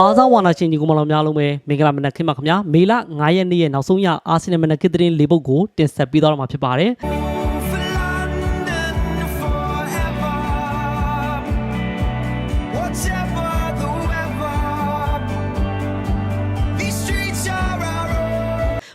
အားစားဝါနာရှင်ကြီးကိုမလောင်များလုံးပဲမင်္ဂလာမနက်ခင်းပါခင်ဗျာမေလ9ရက်နေ့ရဲ့နောက်ဆုံးရအာဆင်နယ်မနက်ခင်းသတင်းလေးပုဒ်ကိုတင်ဆက်ပေးသွားတော့မှာဖြစ်ပါတယ်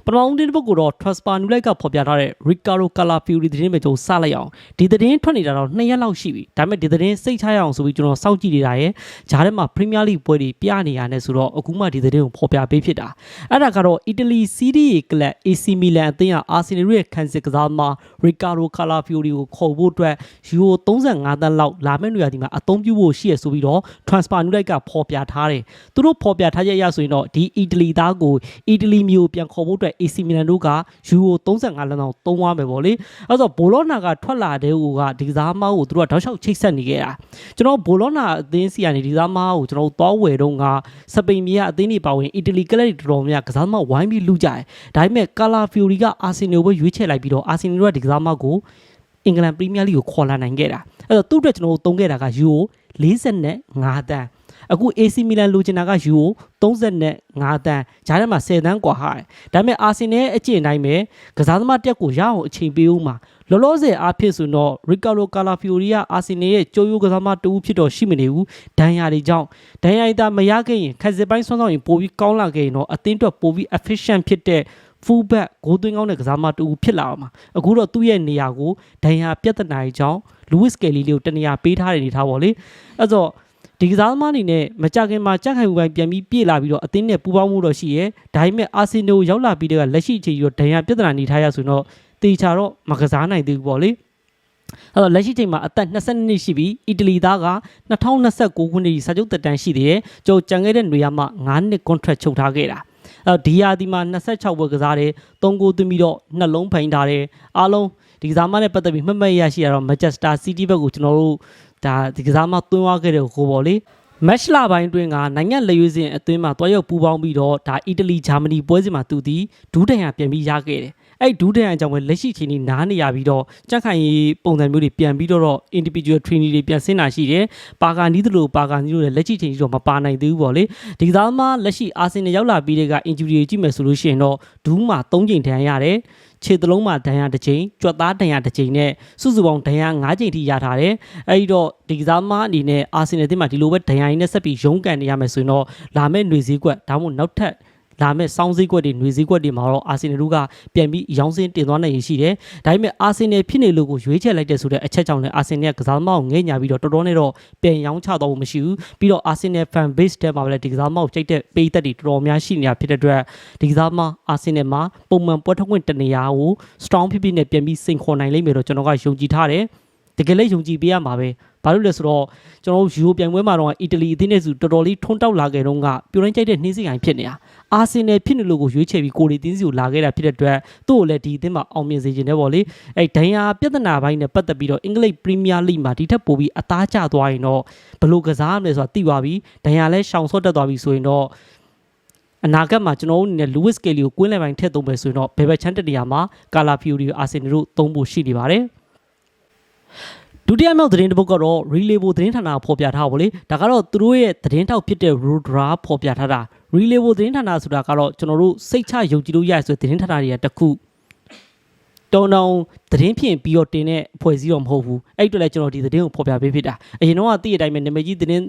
ပထမဦးသတင်းပုဒ်ကိုတော့ Transfer New Light ကဖော်ပြထားတဲ့ Ricardo Calafiori သတင်းပဲကျွန်တော်စလိုက်အောင်ဒီသတင်းထွက်နေတာတော့2ရက်လောက်ရှိပြီဒါပေမဲ့ဒီသတင်းစိတ်ချရအောင်ဆိုပြီးကျွန်တော်စောင့်ကြည့်နေတာရယ်ဂျားထဲမှာ Premier League ပွဲတွေပြနေရတဲ့ဆိုတော့အခုမှဒီသတင်းကိုဖော်ပြပေးဖြစ်တာအဲ့ဒါကတော့ Italy Serie A ကလပ် AC Milan အသင်းက Arsenal ရဲ့ခံစစ်ကစားသမား Ricardo Calafiori ကိုခေါ်ဖို့အတွက် Euro 35တန်းလောက်လာမယ့်နေရာဒီမှာအသုံးပြုဖို့ရှိရဆိုပြီးတော့ Transfer New Light ကဖော်ပြထားတယ်သူတို့ဖော်ပြထားချက်အရဆိုရင်တော့ဒီ Italy သားကို Italy မျိုးပြန်ခေါ်ဖို့အတွက် AC Milan တို့က Euro 35လမ်းတော့သုံးသွားမယ်ပေါ့လေအဲ့တော့ Bologna ကထွက်လာတဲ့ဟိုကဒီကစားမားကိုသူတို့ကတောက်လျှောက်ချိတ်ဆက်နေခဲ့တာကျွန်တော် Bologna အသင်းစီကနေဒီကစားမားကိုကျွန်တော်သွားဝယ်တော့ကစပိန်မြေကအသင်းတွေပါဝင် Italy ကလပ်တွေတော်တော်များများကစားသမားဝိုင်းပြီးလူကြတယ်ဒါပေမဲ့ Calafiori က Arsenal ကိုပဲရွေးချယ်လိုက်ပြီးတော့ Arsenal တို့ကဒီကစားမားကိုအင်္ဂလန်ပရီးမီးယားလိကိုခေါ်လာနိုင်ခဲ့တာအဲ့တော့သူ့အတွက်ကျွန်တော်တို့သုံးခဲ့တာက Euro 45တန်း အခု AC Milan လိုချင်တာက Euro 35တန်းဂျားထဲမှာ10တန်းกว่าဟာတယ်ဒါပေမဲ့ Arsenal ရဲ့အကျင့်တိုင်းပဲကစားသမားတက်ကိုရအောင်အချိန်ပေးဦးမှာလောလောဆယ်အားဖြင့်ဆိုတော့ Ricardo Calafiori က Arsenal ရဲ့ကြိုးရိုးကစားသမားတဦးဖြစ်တော့ရှိမနေဘူးဒဏ်ရာတွေကြောင့်ဒဏ်ရာတွေဒါမရခဲ့ရင်ခက်စစ်ပိုင်းဆွမ်းဆောင်ရင်ပိုပြီးကောင်းလာခဲ့ရင်တော့အသင်းအတွက်ပိုပြီး efficient ဖြစ်တဲ့ full back ဂိုးသွင်းကောင်းတဲ့ကစားသမားတူဖြစ်လာအောင်ပါအခုတော့သူ့ရဲ့နေရာကိုဒဏ်ရာပြဿနာတွေကြောင့် Lewis Kelly လေးကိုတနေရာပေးထားတဲ့အနေထားပေါ့လေအဲ့တော့ ဒီကစားသမားအနေနဲ့မကြခင်မှာကြက်ခိုင်မှုပိုင်းပြန်ပြီးပြေလာပြီးတော့အသင်းနဲ့ပူးပေါင်းမှုတော့ရှိရဲဒါပေမဲ့အာဆင်နယ်ကိုရောက်လာပြီးတဲ့ကလက်ရှိအချိန်ကြီးတော့ဒဏ်ရာပြဿနာနေထားရဆိုတော့တေချာတော့မကစားနိုင်သေးဘူးပေါ့လေအဲ့တော့လက်ရှိချိန်မှာအသက်22နှစ်ရှိပြီးအီတလီသားက2029ခုနှစ်စာချုပ်သက်တမ်းရှိသေးတယ်။ကျိုးကြံခဲ့တဲ့နေရာမှာ9နှစ် contract ချုပ်ထားခဲ့တာ။အဲ့တော့ဒီယာဒီမှာ26ပွဲကစားတယ်။3ဂိုးသွင်းပြီးတော့နှလုံးဖိန်ထားတယ်။အားလုံးဒီကစားမနဲ့ပတ်သက်ပြီးမှတ်မှတ်ရရှိရတော့ Manchester City ဘက်ကိုကျွန်တော်တို့ ဒါဒီကစားမသွင်းသွားခဲ့တဲ့ကိုပေါ့လေ။ match လာပိုင်းတွင်ကနိုင်ငံလက်ရွေးစင်အသင်းမှာတွားရောက်ပူးပေါင်းပြီးတော့ဒါအီတလီဂျာမနီပွဲစဉ်မှာသူသည်ဒူးတန်ရပြန်ပြီးရခဲ့တယ်။ အဲ့ဒူးတန်ရကြောင့်ပဲလက်ရှိချိန်นี้နားနေရပြီးတော့ကြက်ခိုင်ရေးပုံစံမျိုးတွေပြန်ပြီးတော့ individual training တွေပြန်ဆင်းလာရှိတယ်။ပါကာနီးသလိုပါကာနီးတို့လည်းလက်ရှိချိန်ကြီးတော့မပါနိုင်သေးဘူးပေါ့လေ။ဒီကစားမလက်ရှိအာဆင်နယ်ရောက်လာပြီးတဲ့က injury တွေကြည့်မယ်ဆိုလို့ရှိရင်တော့ဒူးမှာ3ချိန်ထန်ရတယ်။ခြေသလုံးမှာဒဏ်ရာတစ်ချိန်ကြွက်သားဒဏ်ရာတစ်ချိန်နဲ့စုစုပေါင်းဒဏ်ရာ၅ချိန်ထိရထားတယ်။အဲဒီတော့ဒီကစားမအနေနဲ့အာဆင်နယ်အသင်းမှာဒီလိုပဲဒဏ်ရာရင်းနဲ့ဆက်ပြီးရုန်းကန်နေရမယ်ဆိုရင်တော့လာမယ့်ຫນွေစည်းကွက်ဒါမှမဟုတ်နောက်ထပ် လာမဲ့စောင်းစည်းကွက်တွေຫນွေစည်းကွက်တွေမှာတော့အာဆင်နယ်တို့ကပြန်ပြီးရောင်းစင်းတင်သွားနိုင်ရရှိတယ်။ဒါပေမဲ့အာဆင်နယ်ဖြစ်နေလို့ကိုရွေးချယ်လိုက်တဲ့ဆိုတဲ့အချက်ကြောင့်လည်းအာဆင်နယ်ကကစားသမားကိုငဲ့ညာပြီးတော့တော်တော်နဲ့တော့ပြန်ရောင်းချတော့ဖို့မရှိဘူး။ပြီးတော့အာဆင်နယ် fan base ထဲမှာလည်းဒီကစားသမားကိုကြိတ်တဲ့ပေးသက်တွေတော်တော်များရှိနေတာဖြစ်တဲ့အတွက်ဒီကစားသမားအာဆင်နယ်မှာပုံမှန်ပွဲထုတ်ခွင့်တနေရာကို strong ဖြစ်ဖြစ်နဲ့ပြန်ပြီးစိန်ခေါ်နိုင်လိမ့်မယ်တော့ကျွန်တော်ကယုံကြည်ထားတယ်။တကယ်လည်းယုံကြည်ပေးရမှာပဲ။ ဘာလို့လဲဆိုတော့ကျွန်တော်တို့ယူရိုပြိုင်ပွဲမှာတော့အီတလီအသင်းနဲ့စုတော်တော်လေးထွန်းတောက်လာခဲ့တော့ကပြိုတိုင်းကြိုက်တဲ့နှင်းစီကိုင်ဖြစ်နေတာ။အာဆင်နယ်ဖြစ်နေလို့ကိုရွေးချယ်ပြီးကိုရီတင်းစီကိုလာခဲ့တာဖြစ်တဲ့အတွက်သူ့ကိုလည်းဒီအသင်းမှာအောင်မြင်စေခြင်းနဲ့ပေါ့လေ။အဲဒိုင်ယာပြဿနာပိုင်းနဲ့ပတ်သက်ပြီးတော့အင်္ဂလိပ်ပရီးမီးယားလိမှာဒီထက်ပိုပြီးအသားကျသွားရင်တော့ဘယ်လိုကစားရမလဲဆိုတာသိပါပြီ။ဒိုင်ယာလည်းရှောင်ဆော့တက်သွားပြီဆိုရင်တော့အနာဂတ်မှာကျွန်တော်တို့အနေနဲ့ Lewis Kelly ကိုကွင်းလယ်ပိုင်းထည့်သုံးမယ်ဆိုရင်တော့ဘယ်ဘက်ချမ်းတက်နေရာမှာ Calafiori ကိုအာဆင်နယ်တို့သုံးဖို့ရှိနေပါတယ်။ ဒုတိယမြောက်သတင်းတစ်ပုဒ်ကတော့ Relay သတင်းဌာနကဖော်ပြထားပါလေဒါကတော့သူတို့ရဲ့သတင်းထောက်ဖြစ်တဲ့ Rodra ဖော်ပြထားတာ Relay သတင်းဌာနဆိုတာကတော့ကျွန်တော်တို့စိတ်ချယုံကြည်လို့ရရဆိုတဲ့သတင်းဌာနတွေကတစ်ခု တုံတုံသတင်းဖြင့်ပြီးတော့တင်တဲ့အဖွဲ့အစည်းတော့မဟုတ်ဘူးအဲ့အတွက်လည်းကျွန်တော်ဒီသတင်းကိုဖော်ပြပေးဖြစ်တာအရင်တော့ကသိတဲ့အတိုင်းပဲနာမည်ကြီးသတင်း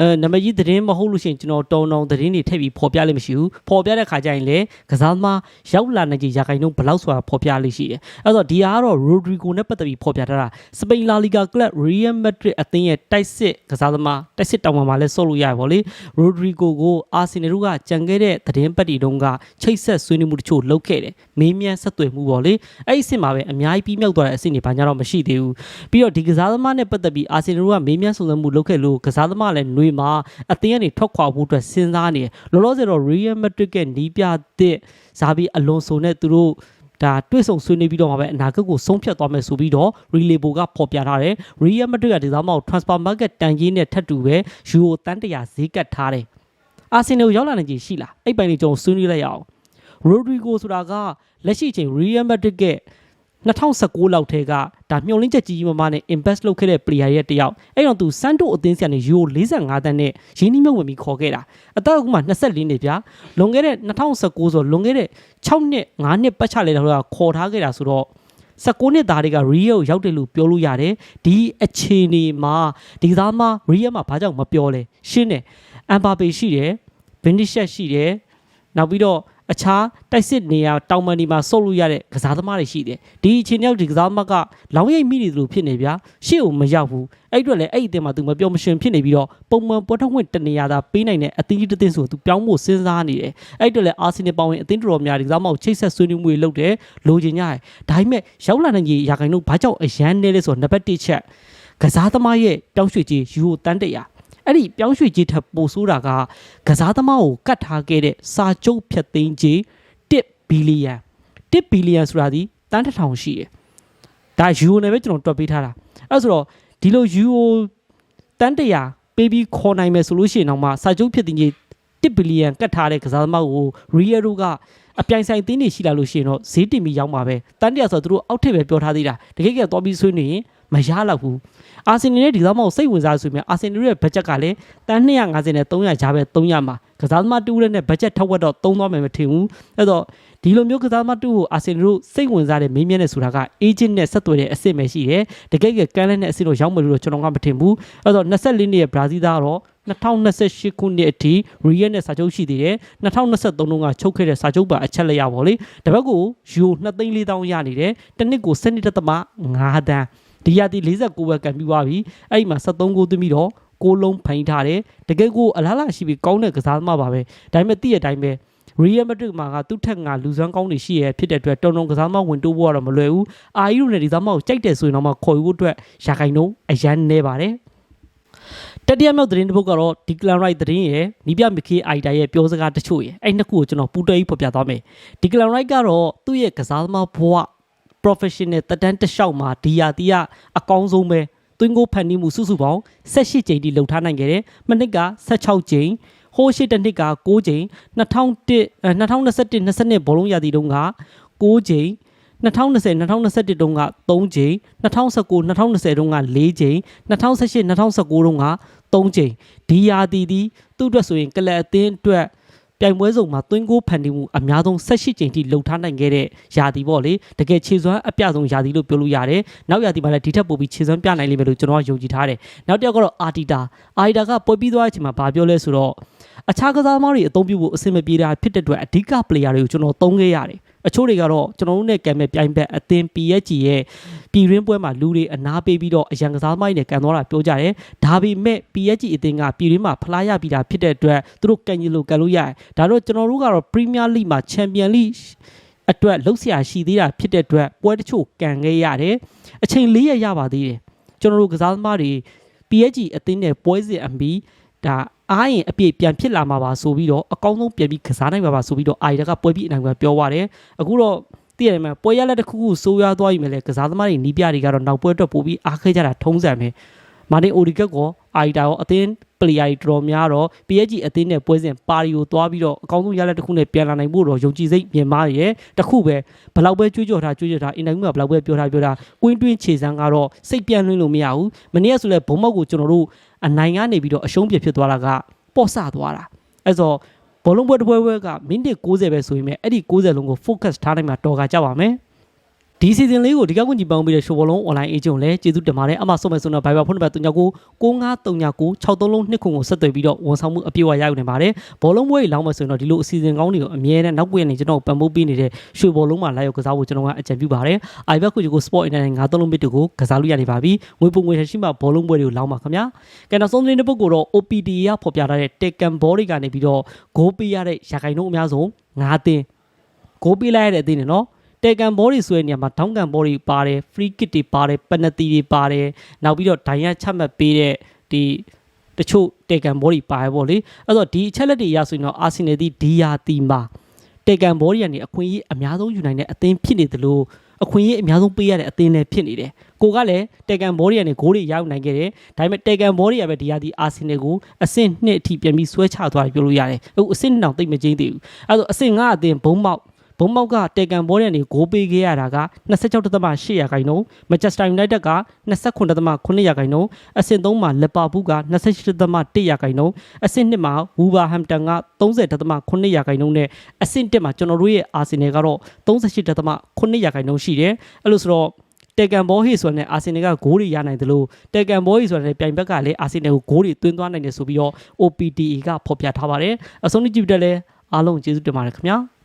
အဲနာမည်ကြီးသတင်းမဟုတ်လို့ရှိရင်ကျွန်တော်တုံတုံသတင်းတွေထည့်ပြီးဖော်ပြလို့မရှိဘူးဖော်ပြတဲ့ခါကျရင်လည်းကစားသမားရောက်လာနိုင်ကြရာခိုင်နှုန်းဘယ်လောက်ဆိုတာဖော်ပြလို့ရှိတယ်အဲ့တော့ဒီဟာကတော့ Rodrigo နဲ့ပတ်သက်ပြီးဖော်ပြထားတာစပိန်လာလီဂါကလပ် Real Madrid အသင်းရဲ့တိုက်စစ်ကစားသမားတိုက်စစ်တောင်ပံမှာလည်းဆော့လို့ရပါဗောလေ Rodrigo ကိုအာဆင်နယ်တို့ကကြံခဲ့တဲ့သတင်းပတ်တီတုန်းကချိတ်ဆက်ဆွေးနွေးမှုတချို့လုပ်ခဲ့တယ်မေးမြန်းဆက်သွယ်မှုပေါ့လေအဲ့ဒီအဆင့်မှာပဲအများကြီးပြီးမြောက်သွားတဲ့အဆင့်တွေဘာညာတော့မရှိသေးဘူးပြီးတော့ဒီကစားသမားနဲ့ပတ်သက်ပြီးအာဆင်နယ်တို့ကမေးမြန်းစုံစမ်းမှုလုပ်ခဲ့လို့ကစားသမားလည်းຫນွေမှာအသင်းကနေထွက်ခွာဖို့အတွက်စဉ်းစားနေတယ်လောလောဆယ်တော့ Real Madrid ကနီးပြတဲ့ဇာဘီအလွန်ဆိုနဲ့သူတို့ဒါတွေ့ဆုံဆွေးနွေးပြီးတော့မှပဲအနာဂတ်ကိုဆုံးဖြတ်သွားမယ်ဆိုပြီးတော့ Relay ကဖော်ပြထားတယ် Real Madrid ကဒီသားမောက် transfer market တန်ကြီးနဲ့ထပ်တူပဲယူရိုတန်တရာဈေးကတ်ထားတယ်အာဆင်နယ်ရောက်လာနိုင်ကြရှိလားအဲ့ပိုင်လေးကျွန်တော်ဆွေးနွေးလိုက်ရအောင် Rodrigo ဆိုတာကလက်ရှိအချိန် Real Madrid က2019လောက်ထဲကဒါမျောလင်းချက်ကြီးကြီးမားမားနဲ့ invest လုပ်ခဲ့တဲ့ player ရဲ့တယောက်အဲ့တော့သူစန်တိုအသင်းဆရာနေယူ45တန်းနဲ့ရင်းနှီးမြှုပ်ဝင်ပြီးခေါ်ခဲ့တာအသက်ကမှ24နှစ်ဗျာလွန်ခဲ့တဲ့2019ဆိုလွန်ခဲ့တဲ့6နှစ်5နှစ်ပတ်ချလေတော့ခေါ်ထားခဲ့တာဆိုတော့19နှစ်သားတွေက Real ရောက်တယ်လို့ပြောလို့ရတယ်ဒီအခြေအနေမှာဒီသားမ Real မှာဘာကြောင့်မပြောလဲရှင်းတယ်အမ်ဘာပေရှိတယ် Vinicius ရှိတယ်နောက်ပြီးတော့ အခြားတိုက်စစ်နေရာတောင်ပန်ဒီမှာဆုတ်လို့ရတဲ့ကစားသမားတွေရှိတယ်ဒီအချိန်ရောက်ဒီကစားသမားကလောင်းရိပ်မိနေသလိုဖြစ်နေဗျာရှေ့ကိုမရောက်ဘူးအဲ့အတွက်လည်းအဲ့ဒီအတင်းမှာသူမပြောမရှင်ဖြစ်နေပြီးတော့ပုံမှန်ပွဲထုတ်ဝင်တနေရာသာပေးနိုင်တဲ့အသင်းကြီးတစ်သင်းဆိုသူပြောင်းဖို့စဉ်းစားနေတယ်အဲ့အတွက်လည်းအာဆင်နယ်ပါဝင်အသင်းတော်တော်များဒီကစားသမားကိုချိတ်ဆက်ဆွေးနွေးမှုတွေလုပ်တယ်လိုချင်ကြတယ်ဒါပေမဲ့ရောက်လာနိုင်ကြီးရာခိုင်နှုန်းဘာကြောင့်အရန်နေလဲဆိုတော့နံပါတ်1ချက်ကစားသမားရဲ့ပြောင်းရွှေ့ခြင်းယူတန်းတရာ အဲ့ဒီပြောင်းရွှေ့ခြင်းထပ်ပိုဆိုးတာကကစားသမားကိုကတ်ထားခဲ့တဲ့စာချုပ်ဖြတ်သိမ်းခြင်း1ဘီလီယံ1ဘီလီယံဆိုတာဒီတန်းတစ်ထောင်ရှိတယ်ဒါယူနဲ့ပဲကျွန်တော်တွက်ပေးထားတာအဲ့ဆိုတော့ဒီလိုယူတန်းတရာပေးပြီးခေါ်နိုင်မယ်ဆိုလို့ရှိရင်တော့မှစာချုပ်ဖြတ်သိမ်းခြင်း1ဘီလီယံကတ်ထားတဲ့ကစားသမားကိုရီယယ်ရိုကအပြိုင်ဆိုင်သင်းနေရှိလာလို့ရှိရင်တော့ဈေးတင်ပြီးရောက်မှာပဲတန်းတရာဆိုတော့သူတို့အောက်ထစ်ပဲပြောထားသေးတာတကယ်ကသွားပြီးဆွေးနေရင် မရတော့ဘူးအာဆင်နယ်ရဲ့ဒီသားမောက်စိတ်ဝင်စားဆိုရင်အာဆင်နယ်ရဲ့ဘတ်ဂျက်ကလည်းတန်း250နဲ့300ကြားပဲ300မှာကစားသမားတူးတဲ့နဲ့ဘတ်ဂျက်ထောက်ဝက်တော့သုံးသွားမယ်မထင်ဘူးအဲ့တော့ဒီလိုမျိုးကစားသမားတူးကိုအာဆင်နယ်တို့စိတ်ဝင်စားတဲ့မင်းမြတ်နဲ့ဆိုတာကအေဂျင့်နဲ့ဆက်သွယ်တဲ့အစ်စ်ပဲရှိတယ်တကယ်ကကန်းလက်နဲ့အစ်စ်တော့ရောက်မယ်လို့တော့ကျွန်တော်ကမထင်ဘူးအဲ့တော့24နှစ်ရဲ့ဘရာဇီးသားကတော့2028ခုနှစ်အထိရီယယ်နဲ့စာချုပ်ရှိသေးတယ်2023တုန်းကချုပ်ခဲ့တဲ့စာချုပ်ပါအချက်လက်ရပါလေတပတ်ကိုယူ2သိန်း4တောင်းရနေတယ်တစ်နှစ်ကို7.5တန်း ဒီရတီ49ဘက်ကံပြီးသွားပြီအဲ့ဒီမှာ73ကိုသွင်းပြီးတော့ကိုလုံးဖိုင်ထားတယ်တကယ်ကိုအလားလာရှိပြီးကောင်းတဲ့ကစားသမားပါပဲဒါပေမဲ့တည့်ရတိုင်းပဲရီယယ်မက်ဒရစ်မှာကသူ့ထက်ငါလူစွမ်းကောင်းတွေရှိရဖြစ်တဲ့အတွက်တုံတုံကစားသမားဝင်တိုးဖို့ကတော့မလွယ်ဘူးအာယူနဲ့ဒီသမားကိုကြိုက်တယ်ဆိုရင်တော့မှခေါ်ယူဖို့အတွက်ရာခိုင်နှုန်းအရန်နေပါတယ်တတိယမြောက်သတင်းတစ်ပုဒ်ကတော့ဒီကလန်ရိုက်သတင်းရဲ့နီးပြမခေအိုက်တာရဲ့ပြောစကားတချို့ရဲ့အဲ့နှစ်ခုကိုကျွန်တော်ပူးတွဲပြီးဖော်ပြသွားမယ်ဒီကလန်ရိုက်ကတော့သူ့ရဲ့ကစားသမားဘဝ professional တက်တန်းတစ်လျှောက်မှာဒီယာတီကအကောင်းဆုံးပဲသွင်းကိုဖန်တီးမှုစုစုပေါင်း18ကြိမ်ထိလှုပ်ထားနိုင်ခဲ့တယ်။မနစ်က16ကြိမ်ဟိုးရှိတစ်နှစ်က6ကြိမ်2001 2021 22ဘောလုံးရာသီတုန်းက6ကြိမ်2020 2021တုန်းက3ကြိမ်2019 2020တုန်းက4ကြိမ်2018 2019တုန်းက3ကြိမ်ဒီယာတီဒီသူ့အတွက်ဆိုရင်ကလပ်အသင်းအတွက် ပြိုင်ပွဲစုံမှာသွင်းကိုဖန်တီးမှုအများဆုံး18ကြိမ်ထိလှုပ်ထားနိုင်ခဲ့တဲ့ယာတီပေါ့လေတကယ်ခြေစွမ်းအပြဆုံးယာတီလို့ပြောလို့ရတယ်နောက်ယာတီမှာလည်းဒီထက်ပိုပြီးခြေစွမ်းပြနိုင်လိမ့်မယ်လို့ကျွန်တော်ကယုံကြည်ထားတယ်နောက်တစ်ယောက်ကတော့အာတီတာအာတီတာကပွဲပြီးသွားတဲ့အချိန်မှာဘာပြောလဲဆိုတော့အခြားကစားသမားတွေအသုံးပြုဖို့အဆင်မပြေတာဖြစ်တဲ့အတွက်အဓိက player တွေကိုကျွန်တော်သုံးခဲ့ရတယ် အချို့တွေကတော့ကျွန်တော်တို့နဲ့ကံမဲ့ပြိုင်ဘက်အသင်း PSG ရဲ့ပြည်ရင်းပွဲမှာလူတွေအနာပေးပြီးတော့အရန်ကစားသမားတွေနဲ့ကန်သွားတာပြောကြတယ်ဒါပေမဲ့ PSG အသင်းကပြည်ရင်းမှာဖလားရပြီးတာဖြစ်တဲ့အတွက်သူတို့ကန်ကြီးလို့ကန်လို့ရတယ်ဒါတော့ကျွန်တော်တို့ကတော့ Premier League မှာ Champion League အတွက်လှုပ်ရှားရှိသေးတာဖြစ်တဲ့အတွက်ပွဲတချို့ကန်ခဲ့ရတယ်အချိန်၄ရက်ရပါသေးတယ်ကျွန်တော်တို့ကစားသမားတွေ PSG အသင်းနဲ့ပွဲစဉ်အမီဒါ အားရင်အပြည့်ပြန်ဖြစ်လာမှာပါဆိုပြီးတော့အကောင်းဆုံးပြန်ပြီးကစားနိုင်မှာပါဆိုပြီးတော့အာရီတာကပွဲပြီးအနိုင်ပွဲပြောသွားတယ်အခုတော့တည့်ရတယ်မှာပွဲရလက်တစ်ခုခုစိုးရွားသွားပြီမယ်လေကစားသမားတွေနီးပြတွေကတော့နောက်ပွဲအတွက်ပို့ပြီးအားခဲကြတာထုံးစံပဲမာတင်အိုဒီကက်ကောအာရီတာရောအသင်း ပလီယာတွေတော်တော်များတော့ PSG အသင်းနဲ့ပွဲစဉ်ပါရီကိုသွားပြီးတော့အကောင်းဆုံးရလက်တစ်ခုနဲ့ပြန်လာနိုင်ဖို့တော့ယုံကြည်စိတ်မြင်မာရဲ့တခုပဲဘလောက်ပဲကြွေးကြော်ထားကြွေးကြော်ထားအင်တာဗျူးမှာဘလောက်ပဲပြောထားပြောထားကွင်းတွင်းခြေစမ်းကတော့စိတ်ပြန်လွှင်းလို့မရဘူးမနေ့ကဆိုလဲဘုံမောက်ကိုကျွန်တော်တို့အနိုင်ကနေပြီးတော့အရှုံးပြဖြစ်သွားတာကပေါ့ဆသွားတာအဲ့ဆိုဘောလုံးပွဲတစ်ပွဲပွဲကမိနစ်60ပဲဆိုရင်အဲ့ဒီ60လုံးကို focus ထားနိုင်မှာတော်ကကြပါမယ် ဒီ season လေးကိုဒီကကွန်ကြီးပေါင်းပြီးတဲ့ show ဘောလုံး online agent ကိုလည်းကျေးဇူးတင်ပါတယ်အမှဆုံးမဲ့ဆုံးတော့ Viber ဖုန်းနံပါတ်39 9539 63လုံးနှစ်ခုကိုဆက်သွယ်ပြီးတော့ဝန်ဆောင်မှုအပြည့်အဝရယူနေပါတယ်ဘောလုံးပွဲကြီးလောင်းမယ်ဆိုရင်တော့ဒီလိုအစီအစဉ်ကောင်းတွေကိုအမြဲတမ်းနောက်ပွင့်နေကျွန်တော်ပံ့ပိုးပေးနေတဲ့ရွှေဘောလုံးမှာလာရောက်ကစားဖို့ကျွန်တော်ကအကြံပြုပါတယ် iBet ကိုကို Sport Internet ငါးသုံးလုံးဘစ်တွေကိုကစားလို့ရနေပါပြီငွေပုံငွေရှိမှဘောလုံးပွဲတွေကိုလောင်းပါခင်ဗျာကဲနောက်ဆုံးသတင်းတစ်ပုဒ်ကိုတော့ OPD ရဖော်ပြထားတဲ့ Tekken Ball တွေကနေပြီးတော့ဂိုးပေးရတဲ့ရာခိုင်နှုန်းအများဆုံး9သင်းဂိုးပေးလိုက်ရတဲ့အသင်းတွေနော် တေကန်ဘောတွေဆိုတဲ့နေရာမှာဒေါင်းကန်ဘောတွေပါတယ် free kick တွေပါတယ်ပနတီတွေပါတယ်နောက်ပြီးတော့ဒိုင်ရချမှတ်ပေးတဲ့ဒီတချို့တေကန်ဘောတွေပါတယ်ပေါ့လေအဲ့တော့ဒီအချက်လက်တွေရဆိုရင်တော့အာဆင်နယ်ဒီဒီယာတီမှာတေကန်ဘောတွေကနေအခွင့်အရေးအများဆုံးယူနိုင်တဲ့အသင်းဖြစ်နေတယ်လို့အခွင့်အရေးအများဆုံးပေးရတဲ့အသင်းလည်းဖြစ်နေတယ်ကိုကလည်းတေကန်ဘောတွေကနေဂိုးတွေရောက်နိုင်ခဲ့တယ်ဒါပေမဲ့တေကန်ဘောတွေကပဲဒီယာတီအာဆင်နယ်ကိုအဆင့်2အထိပြန်ပြီးဆွဲချသွားတယ်ပြောလို့ရတယ်အခုအဆင့်2တောင်သိပ်မကျင်းသေးဘူးအဲ့တော့အဆင့်5အသင်းဘုံမောက် ဘုံမောက်ကတေကန်ဘောနဲ့နေဂိုးပေးခဲ့ရတာက26.8ရာခိုင်နှုန်းမန်ချက်စတာယူနိုက်တက်က29.9ရာခိုင်နှုန်းအဆင့်3မှာလီဗာပူးက28.1ရာခိုင်နှုန်းအဆင့်2မှာဝူဗာဟမ်တန်က30.9ရာခိုင်နှုန်းနဲ့အဆင့်1မှာကျွန်တော်တို့ရဲ့အာဆင်နယ်ကတော့38.9ရာခိုင်နှုန်းရှိတယ်အဲ့လိုဆိုတော့တေကန်ဘောဟေးဆိုတဲ့အာဆင်နယ်ကဂိုးတွေရနိုင်တယ်လို့တေကန်ဘောဟေးဆိုတဲ့ပြိုင်ဘက်ကလည်းအာဆင်နယ်ကိုဂိုးတွေသွင်းသွားနိုင်တယ်ဆိုပြီးတော့ OPTE ကဖော်ပြထားပါတယ်အဆုံးထိကြည့်ပြတဲ့လဲအားလုံးကျေးဇူးတင်ပါတယ်ခင်ဗျာ